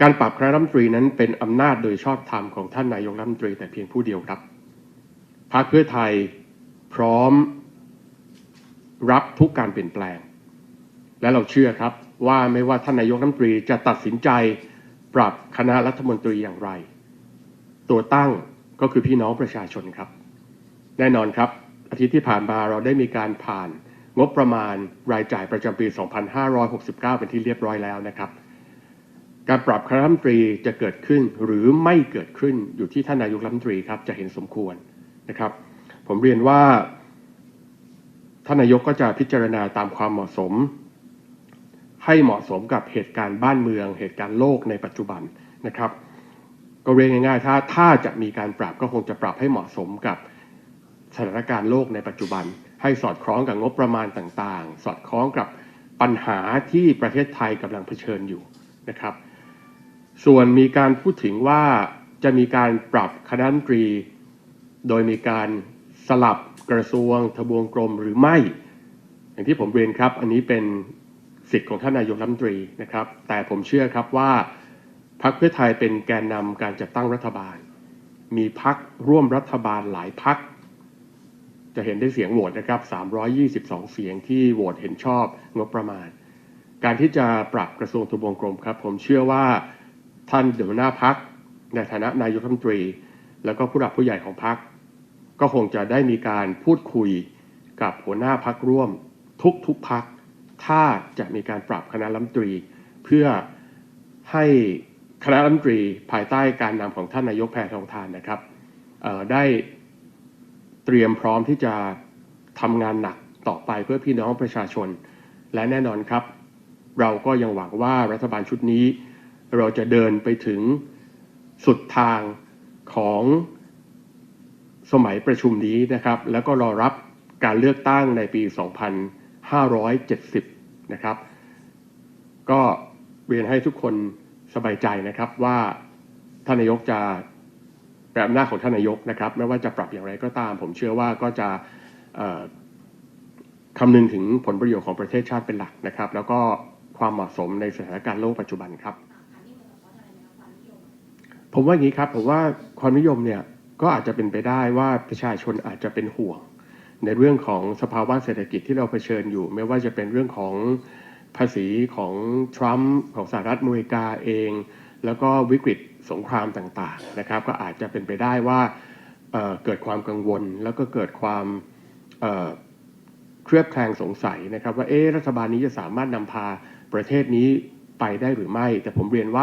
การปรับคณะรัฐมนตรีนั้นเป็นอำนาจโดยชอบธรรมของท่านนายกรัฐมนตรีแต่เพียงผู้เดียวครับพรรคเพื่อไทยพร้อมรับทุกการเปลี่ยนแปลง และเราเชื่อครับว่าไม่ว่าท่านนายกรัฐมนตรีจะตัดสินใจปรับคณะรัฐมนตรีอย่างไร ตัวตั้งก็คือพี่น้องประชาชนครับ แน่นอนครับ อาทิตย์ที่ผ่านมาเราได้มีการผ่าน งบประมาณรายจ่ายประจำปี 2569 เป็นที่เรียบร้อยแล้วนะครับ การปรับคณะรัฐมนตรีจะเกิดขึ้นหรือไม่เกิดขึ้นอยู่ที่ท่านนายกรัฐมนตรีครับจะเห็นสมควรนะครับ ผมเรียนว่าท่านนายกก็จะพิจารณาตามความเหมาะสม ให้เหมาะสมกับเหตุการณ์บ้านเมือง เหตุการณ์โลกในปัจจุบันนะครับ ก็เรียกง่ายๆ ถ้าถ้าจะมีการปรับก็คงจะปรับให้เหมาะสมกับสถานการณ์โลกในปัจจุบัน ให้สอดคล้องกับงบประมาณต่างๆ สอดคล้องกับปัญหาที่ประเทศไทยกำลังเผชิญอยู่นะครับ ส่วนมีการพูดถึงว่าจะมีการปรับคณะรัฐมนตรี โดยมีการสลับกระทรวงทบวงกรมหรือไม่ อย่างที่ผมเรียนครับ อันนี้เป็นสิทธิ์ของท่านนายกรัฐมนตรีนะครับ แต่ผมเชื่อครับว่าพรรคเพื่อไทยเป็นแกนนำการจัดตั้งรัฐบาล มีพรรคร่วมรัฐบาลหลายพรรคจะเห็นได้เสียงโหวตนะครับ 322 เสียงที่โหวตเห็นชอบงบประมาณ การที่จะปรับกระทรวงทบวงกรมครับ ผมเชื่อว่า ท่านหัวหน้าพักในฐานะนายกรัฐมนตรี แล้วก็ผู้หลักผู้ใหญ่ของพัก ก็คงจะได้มีการพูดคุยกับหัวหน้าพักร่วม ทุกทุกพักถ้าจะมีการปรับคณะรัฐมนตรี เพื่อให้คณะรัฐมนตรีภายใต้การนำของท่านนายกแพทองทานนะครับได้เตรียมพร้อมที่จะทำงานหนักต่อไปเพื่อพี่น้องประชาชน และแน่นอนครับ เราก็ยังหวังว่ารัฐบาลชุดนี้ เราจะเดินไปถึงสุดทางของสมัยประชุมนี้นะครับ แล้วก็รอรับการเลือกตั้งในปี 2570 นะครับ ก็เรียนให้ทุกคนสบายใจนะครับว่าท่านนายกจะเป็นอำนาจของท่านนายกนะครับ ไม่ว่าจะปรับอย่างไรก็ตาม ผมเชื่อว่าก็จะคำนึงถึงผลประโยชน์ของประเทศชาติเป็นหลักนะครับ แล้วก็ความเหมาะสมในสถานการณ์โลกปัจจุบันครับ ผมว่าอย่างนี้ครับผมว่าความนิยมเนี่ยก็อาจจะเป็นไปได้ว่าประชาชนอาจจะเป็นห่วง ในเรื่องของสภาวะเศรษฐกิจที่เราเผชิญอยู่ ไม่ว่าจะเป็นเรื่องของภาษีของทรัมป์ของสหรัฐอเมริกาเอง แล้วก็วิกฤตสงครามต่างๆนะครับ ก็อาจจะเป็นไปได้ว่าเเกิดความกังวล แล้วก็เกิดความเเครือบแคลงสงสัยนะครับ ว่าเอ๊รัฐบาลนี้จะสามารถนำพาประเทศนี้ไปได้หรือไม่ แต่ผมเรียนว่า